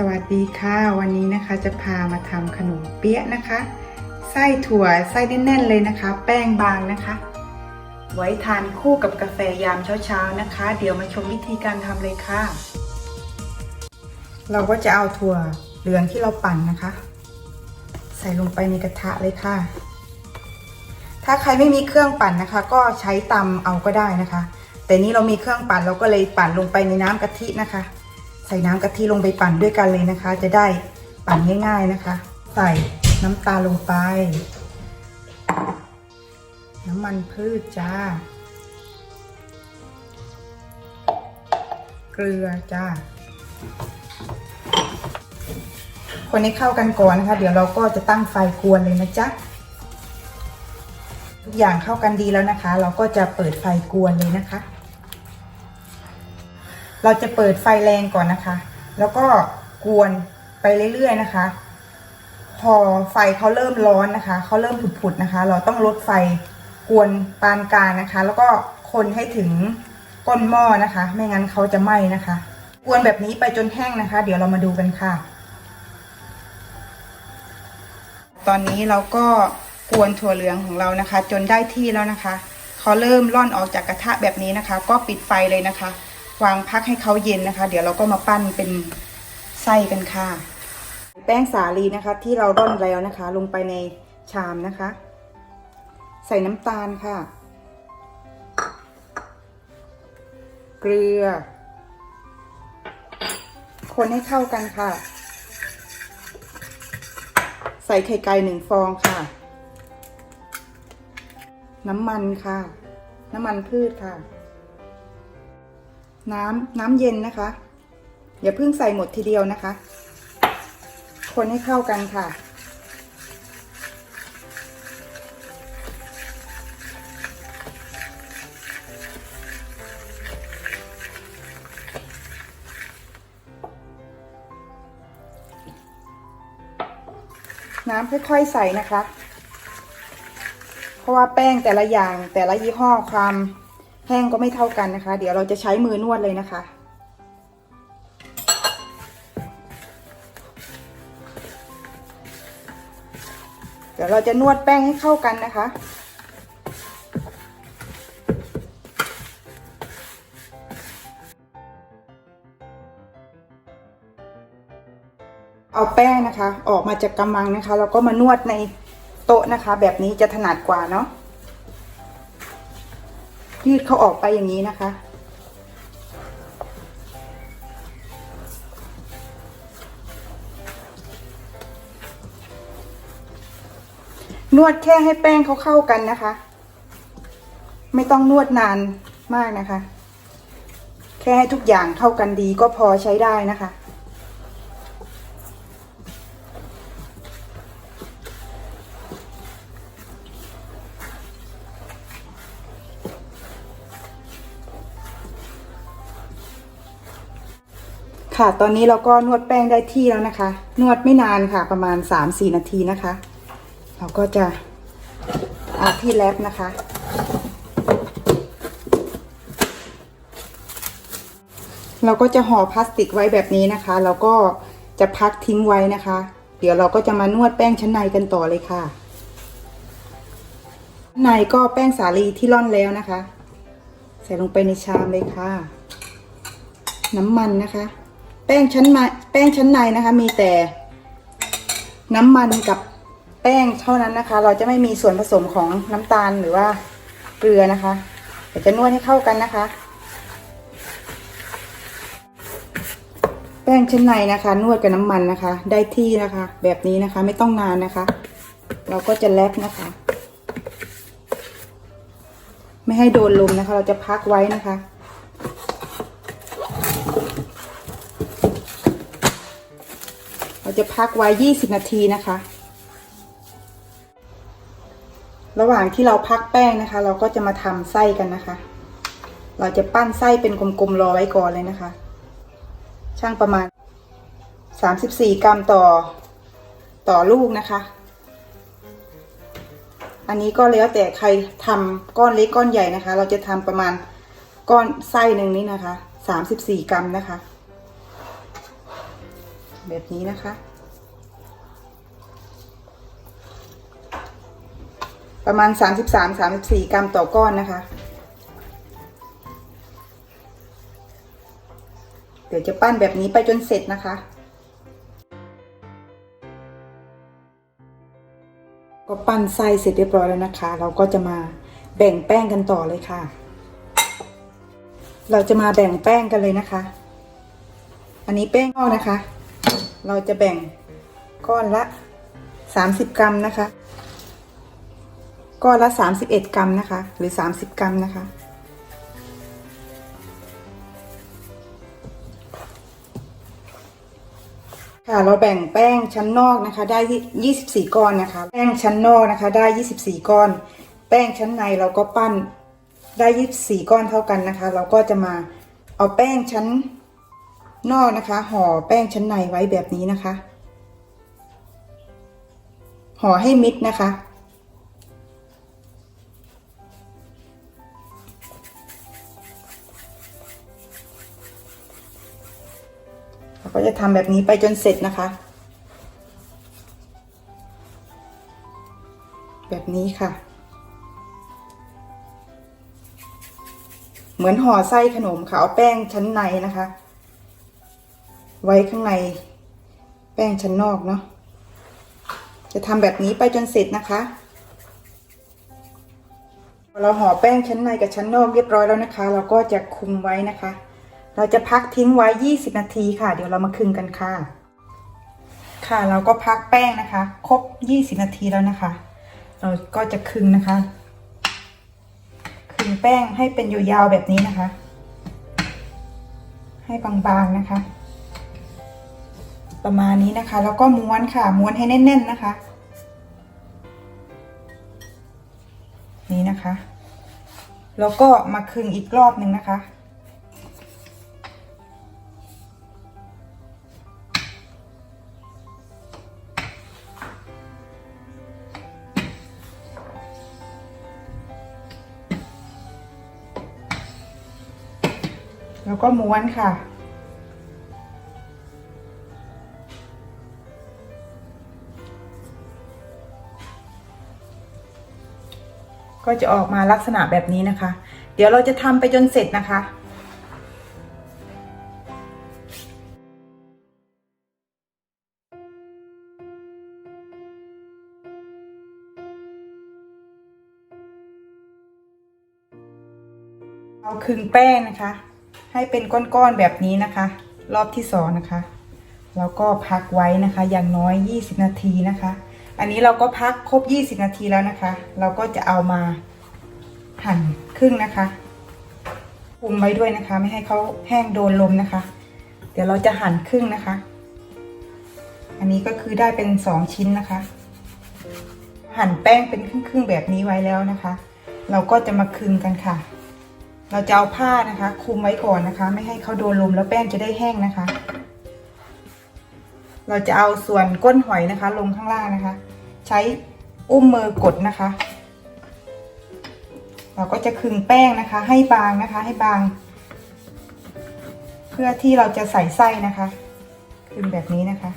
สวัสดีค่ะ วันนี้นะคะจะพามาทำขนมเปี๊ยะนะคะ ไส้ถั่วไส้แน่นๆเลยนะคะ แป้งบางนะคะ ไว้ทานคู่กับกาแฟยามเช้าๆนะคะ เดี๋ยวมาชมวิธีการทำเลยค่ะ เราก็จะเอาถั่วเหลืองที่เราปั่นนะคะ ใส่ลงไปในกระทะเลยค่ะ ถ้าใครไม่มีเครื่องปั่นนะคะ ก็ใช้ตำเอาก็ได้นะคะ แต่นี้เรามีเครื่องปั่นเราก็เลยปั่นลงไปในน้ำกะทินะคะ ใส่น้ำกะทิลงไปปั่นด้วยกันเลยนะคะ จะได้ปั่นง่าย ๆนะคะ ใส่น้ำตาลลงไป น้ำมันพืชจ้า เกลือจ้า คนให้เข้ากันก่อนนะคะ เดี๋ยวเราก็จะตั้งไฟกวนเลยนะจ๊ะ ทุกอย่างเข้ากันดีแล้วนะคะ เราก็จะเปิดไฟกวนเลยนะคะ เราจะเปิดไฟแรงก่อนนะคะ แล้วก็กวนไปเรื่อยๆนะคะ พอไฟเขาเริ่มร้อนนะคะเขาเริ่มผุดๆนะคะ เราต้องลดไฟกวนปานกลางนะคะ แล้วก็คนให้ถึงก้นหม้อนะคะ ไม่งั้นเขาจะไหม้นะคะ กวนแบบนี้ไปจนแห้งนะคะ เดี๋ยวเรามาดูกันค่ะ ตอนนี้เราก็กวนถั่วเหลืองของเรานะคะ จนได้ที่แล้วนะคะเขาเริ่มร่อนออกจากกระทะแบบนี้นะคะ ก็ปิดไฟเลยนะคะ วางพักให้เขาเย็นนะคะ เดี๋ยวเราก็มาปั้นเป็นไส้กันค่ะ แป้งสาลีนะคะ ที่เราร่อนแล้วนะคะ ลงไปในชามนะคะ ใส่น้ำตาลค่ะ เกลือ คนให้เข้ากันค่ะ ใส่ไข่ไก่หนึ่งฟองค่ะ น้ำมันค่ะ น้ำมันพืชค่ะ น้ำน้ำเย็นนะคะ อย่าเพิ่งใส่หมดทีเดียวนะคะ คนให้เข้ากันค่ะ น้ำค่อยๆใส่นะคะ เพราะว่าแป้งแต่ละอย่างแต่ละยี่ห้อความ แห้งก็ไม่เท่ากันนะคะ เดี๋ยวเราจะใช้มือนวดเลยนะคะ เดี๋ยวเราจะนวดแป้งให้เข้ากันนะคะเอาแป้งนะคะ ออกมาจากกำมังนะคะ แล้วก็มานวดในโต๊ะนะคะ แบบนี้จะถนัดกว่าเนาะ ยืดเขาออกไปอย่างนี้นะคะ นวดแค่ให้แป้งเขาเข้ากันนะคะ ไม่ต้องนวดนานมากนะคะ แค่ให้ทุกอย่างเข้ากันดีก็พอใช้ได้นะคะ ค่ะ ตอนนี้เราก็นวดแป้งได้ที่แล้วนะคะ นวดไม่นานค่ะ ประมาณ 3-4 นาทีนะคะ เราก็จะเอาที่แรปนะคะ เราก็จะห่อพลาสติกไว้แบบนี้นะคะเราก็จะพักทิ้งไว้นะคะ เดี๋ยวเราก็จะมานวดแป้งชั้นในกันต่อเลยค่ะชั้นในก็แป้งสาลีที่ร่อนแล้วนะคะ ใส่ลงไปในชามเลยค่ะ น้ำมันนะคะ แป้งชั้นในแป้งชั้นในนะคะ มีแต่น้ำมันกับแป้งเท่านั้นนะคะ เราจะไม่มีส่วนผสมของน้ำตาลหรือว่าเกลือนะคะเดี๋ยวจะนวดให้เข้ากันนะคะ แป้งชั้นในนะคะ นวดกับน้ำมันนะคะ ได้ที่นะคะ แบบนี้นะคะไม่ต้องนานนะคะ เราก็จะแลบนะคะ ไม่ให้โดนลมนะคะ เราจะพักไว้นะคะ จะพักไว้ 20 นาทีนะคะ ระหว่างที่เราพักแป้งนะคะ เราก็จะมาทำไส้กันนะคะ เราจะปั้นไส้เป็นกลมๆรอไว้ก่อนเลยนะคะ ช่างประมาณ 34 กรัมต่อต่อลูกนะคะ อันนี้ก็แล้วแต่ใครทำก้อนเล็กก้อนใหญ่นะคะ เราจะทำประมาณก้อนไส้หนึ่งนี้นะคะ 34 กรัมนะคะ แบบนี้นะคะ ประมาณ 33-34 กรัมต่อก้อนนะคะ เดี๋ยวจะปั้นแบบนี้ไปจนเสร็จนะคะ ก็ปั้นไส้เสร็จเรียบร้อยแล้วนะคะ เราก็จะมาแบ่งแป้งกันต่อเลยค่ะ เราจะมาแบ่งแป้งกันเลยนะคะ อันนี้แป้งนอกนะคะ เราจะแบ่งก้อนละ 30 กรัมนะคะ ก้อนละ 31 กรัมนะคะ หรือ 30 กรัมนะคะ ค่ะเราแบ่งแป้งชั้นนอกนะคะ ได้ที่24 ก้อนนะคะ แป้งชั้นนอกนะคะ ได้ 24 ก้อน แป้งชั้นในเราก็ปั้นได้ 24 ก้อนเท่ากันนะคะ เราก็จะมาเอาแป้งชั้นนอกนะคะ ห่อแป้งชั้นในไว้แบบนี้นะคะ ห่อให้มิดนะคะ เราก็จะทำแบบนี้ไปจนเสร็จนะคะ แบบนี้ค่ะ เหมือนห่อไส้ขนมค่ะเอาแป้งชั้นในนะคะ ไว้ข้างใน แป้งชั้นนอกเนาะจะทำแบบนี้ไปจนเสร็จนะคะเราห่อแป้งชั้นในกับชั้นนอกเรียบร้อยแล้วนะคะ เราก็จะคุมไว้นะคะ เราจะพักทิ้งไว้ 20 นาทีค่ะ เดี๋ยวเรามาคึงกันค่ะ ค่ะเราก็พักแป้งนะคะ ครบ 20 นาทีแล้วนะคะ เราก็จะคึงนะคะ คึงแป้งให้เป็นยาวๆแบบนี้นะคะ ให้บางๆนะคะ ประมาณนี้นะคะ แล้วก็ม้วนค่ะ ม้วนให้แน่น ๆนะคะ นี่นะคะ แล้วก็มาคึงอีกรอบหนึ่งนะคะ แล้วก็ม้วนค่ะ ก็จะออกมาลักษณะแบบนี้นะคะ เดี๋ยวเราจะทำไปจนเสร็จนะคะเอาคึงแป้งนะคะ ให้เป็นก้อนๆแบบนี้นะคะ รอบที่สองนะคะ แล้วก็พักไว้นะคะ อย่างน้อย 20 นาทีนะคะ อันนี้เราก็พักครบ 20 นาทีแล้วนะคะ เราก็จะเอามาหั่นครึ่งนะคะคุมไว้ด้วยนะคะ ไม่ให้เขาแห้งโดนลมนะคะ เดี๋ยวเราจะหั่นครึ่งนะคะ อันนี้ก็คือได้เป็นสองชิ้นนะคะ หั่นแป้งเป็นครึ่งๆแบบนี้ไว้แล้วนะคะ เราก็จะมาคึงกันค่ะ เราจะเอาผ้านะคะคลุมไว้ก่อนนะคะ ไม่ให้เขาโดนลมแล้วแป้งจะได้แห้งนะคะ เราจะเอาส่วนก้นหอยนะคะ ลงข้างล่างนะคะ ใช้อุ้มมือกดนะคะ เราก็จะคึงแป้งนะคะ ให้บางนะคะ ให้บาง เพื่อที่เราจะใส่ไส้นะคะคึงแบบนี้นะคะ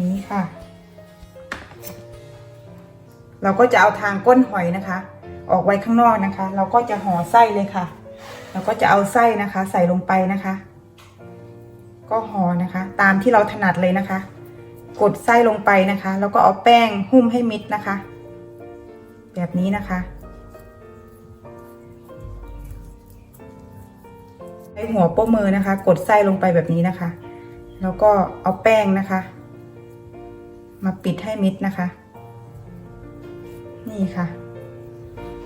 นี้ค่ะ เราก็จะเอาทางก้นหอยนะคะ ออกไว้ข้างนอกนะคะ เราก็จะห่อไส้เลยค่ะ เราก็จะเอาไส้นะคะ ใส่ลงไปนะคะ ก็ห่อนะคะ ตามที่เราถนัดเลยนะคะ กดไส้ลงไปนะคะ แล้วก็เอาแป้งหุ้มให้มิดนะคะ แบบนี้นะคะใช้หัวโป้มือนะคะ กดไส้ลงไปแบบนี้นะคะ แล้วก็เอาแป้งนะคะ มาปิดให้มิดนะคะ นี่ค่ะ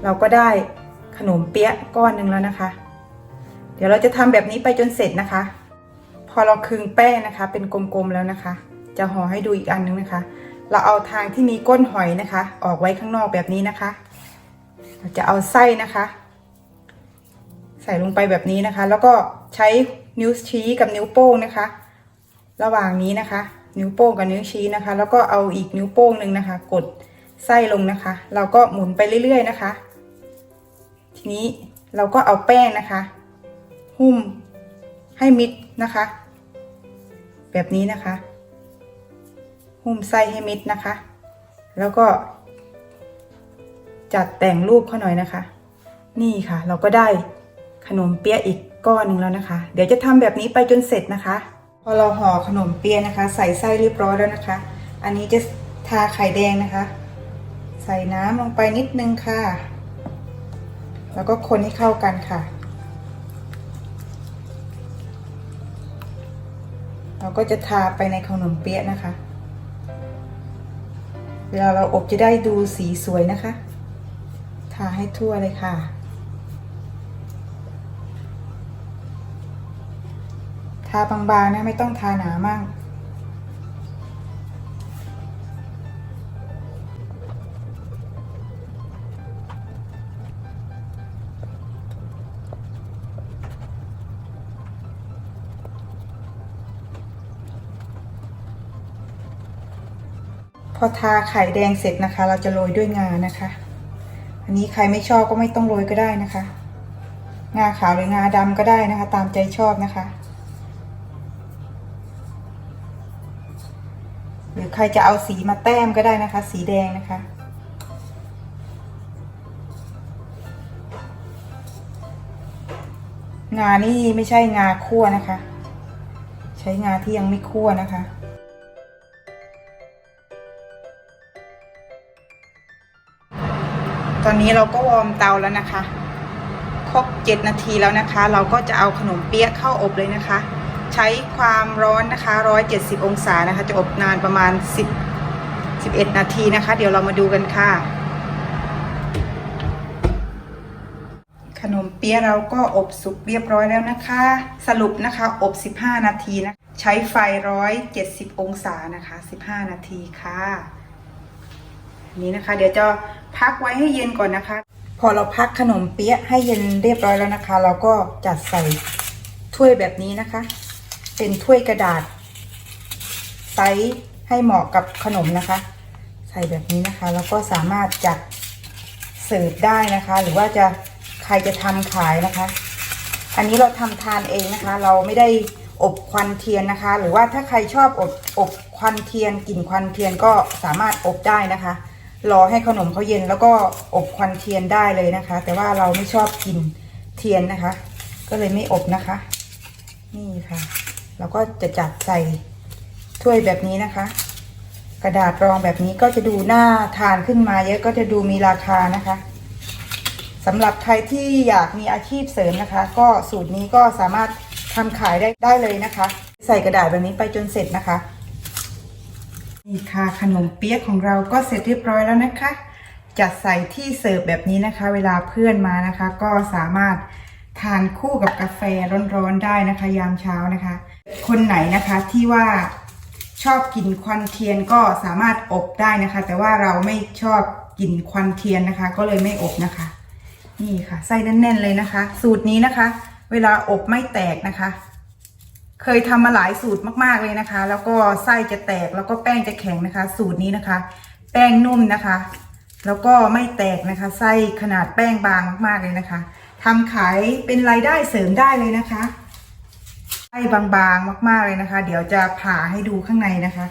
เราก็ได้ขนมเปี๊ยะก้อนหนึ่งแล้วนะคะ เดี๋ยวเราจะทำแบบนี้ไปจนเสร็จนะคะ พอเราคึงแป้งนะคะ เป็นกลมๆแล้วนะคะ จะห่อให้ดูอีกอันนึงนะคะ เราเอาทางที่มีก้นหอยนะคะ ออกไว้ข้างนอกแบบนี้นะคะ เราจะเอาไส้นะคะ ใส่ลงไปแบบนี้นะคะ แล้วก็ใช้นิ้วชี้กับนิ้วโป้งนะคะ ระหว่างนี้นะคะ นิ้วโป้งกับนิ้วชี้นะคะ แล้วก็เอาอีกนิ้วโป้งหนึ่งนะคะ กด ไส้ลงนะคะ เราก็หมุนไปเรื่อยๆนะคะ ทีนี้เราก็เอาแป้งนะคะ หุ้มให้มิดนะคะ แบบนี้นะคะ หุ้มไส้ให้มิดนะคะ แล้วก็ จัดแต่งรูปเขาหน่อยนะคะ นี่ค่ะ เราก็ได้ขนมเปี๊ยะอีกก้อนหนึ่งแล้วนะคะ เดี๋ยวจะทำแบบนี้ไปจนเสร็จนะคะ พอเราห่อขนมเปี๊ยะนะคะ ใส่ไส้เรียบร้อยแล้วนะคะ อันนี้จะทาไข่แดงนะคะ ใส่น้ำลงไปนิดนึงค่ะ แล้วก็คนให้เข้ากันค่ะ เราก็จะทาไปในขนมเปี๊ยะนะคะ เวลาเราอบจะได้ดูสีสวยนะคะ ทาให้ทั่วเลยค่ะทาบางๆนะไม่ต้องทาหนามาก พอทาไข่แดงเสร็จนะคะ เราจะโรยด้วยงานะคะ อันนี้ใครไม่ชอบก็ไม่ต้องโรยก็ได้นะคะ งาขาวหรืองาดำก็ได้นะคะ ตามใจชอบนะคะ หรือใครจะเอาสีมาแต้มก็ได้นะคะ สีแดงนะคะงานี่ไม่ใช่งาคั่วนะคะ ใช้งาที่ยังไม่คั่วนะคะ ตอนนี้เราก็วอร์มเตาแล้วนะคะ ครบ 7 นาทีแล้วนะคะ เราก็จะเอาขนมเปี๊ยะเข้าอบเลยนะคะ ใช้ความร้อนนะคะ 170 องศานะคะ จะอบนานประมาณ 10 11 นาทีนะคะ เดี๋ยวเรามาดูกันค่ะ ขนมเปี๊ยะเราก็อบสุกเรียบร้อยแล้วนะคะ สรุปนะคะ อบ 15 นาทีนะ ใช้ไฟ 170 องศานะคะ 15 นาทีค่ะ นี้นะคะ เดี๋ยวจะพักไว้ให้เย็นก่อนนะคะ พอเราพักขนมเปี๊ยะให้เย็นเรียบร้อยแล้วนะคะ เราก็จัดใส่ถ้วยแบบนี้นะคะ เป็นถ้วยกระดาษไซส์ให้เหมาะกับขนมนะคะ ใส่แบบนี้นะคะ แล้วก็สามารถจัดเสิร์ฟได้นะคะ หรือว่าจะใครจะทำขายนะคะ อันนี้เราทำทานเองนะคะ เราไม่ได้อบควันเทียนนะคะ หรือว่าถ้าใครชอบอบอบควันเทียนกลิ่นควันเทียนก็สามารถอบได้นะคะ รอให้ขนมเขาเย็นแล้วก็อบควันเทียนได้เลยนะคะ แต่ว่าเราไม่ชอบกินเทียนนะคะ ก็เลยไม่อบนะคะ นี่ค่ะ เราก็จะจัดใส่ถ้วยแบบนี้นะคะ กระดาษรองแบบนี้ก็จะดูน่าทานขึ้นมาเยอะก็จะดูมีราคานะคะสำหรับใครที่อยากมีอาชีพเสริมนะคะ ก็สูตรนี้ก็สามารถทำขายได้ได้เลยนะคะ ใส่กระดาษแบบนี้ไปจนเสร็จนะคะ นี่ค่ะขนมเปี๊ยะของเราก็เสร็จเรียบร้อยแล้วนะคะ จัดใส่ที่เสิร์ฟแบบนี้นะคะ เวลาเพื่อนมานะคะ ก็สามารถทานคู่กับกาแฟร้อนๆได้นะคะ ยามเช้านะคะ คนไหนนะคะที่ว่าชอบกินควันเทียนก็สามารถอบได้นะคะ แต่ว่าเราไม่ชอบกินควันเทียนนะคะ ก็เลยไม่อบนะคะ นี่ค่ะไส้แน่นๆเลยนะคะ สูตรนี้นะคะ เวลาอบไม่แตกนะคะ เคยทำมาหลายสูตรมากๆเลยนะคะ แล้วก็ไส้จะแตกแล้วก็แป้งจะแข็งนะคะ สูตรนี้นะคะ แป้งนุ่มนะคะ แล้วก็ไม่แตกนะคะไส้ขนาดแป้งบางมากๆเลยนะคะทำขายเป็นรายได้เสริมได้เลยนะคะไส้บางๆมากๆเลยนะคะ เดี๋ยวจะผ่าให้ดูข้างในนะคะ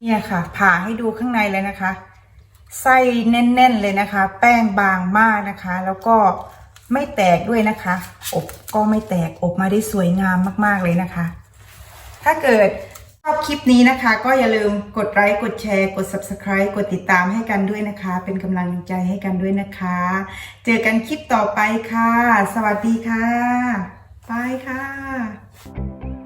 เนี่ยค่ะ ผ่าให้ดูข้างในเลยนะคะไส้แน่น ๆ เลยนะคะ แป้งบางมากนะคะ แล้วก็ ไม่แตกด้วยนะคะ อบก็ไม่แตกอบมาได้สวยงามมากๆเลยนะคะ ถ้าเกิดชอบคลิปนี้นะคะ ก็อย่าลืมกดไลค์กดแชร์กด subscribe กดติดตามให้กันด้วยนะคะ เป็นกำลังใจให้กันด้วยนะคะ เจอกันคลิปต่อไปค่ะ สวัสดีค่ะบายค่ะ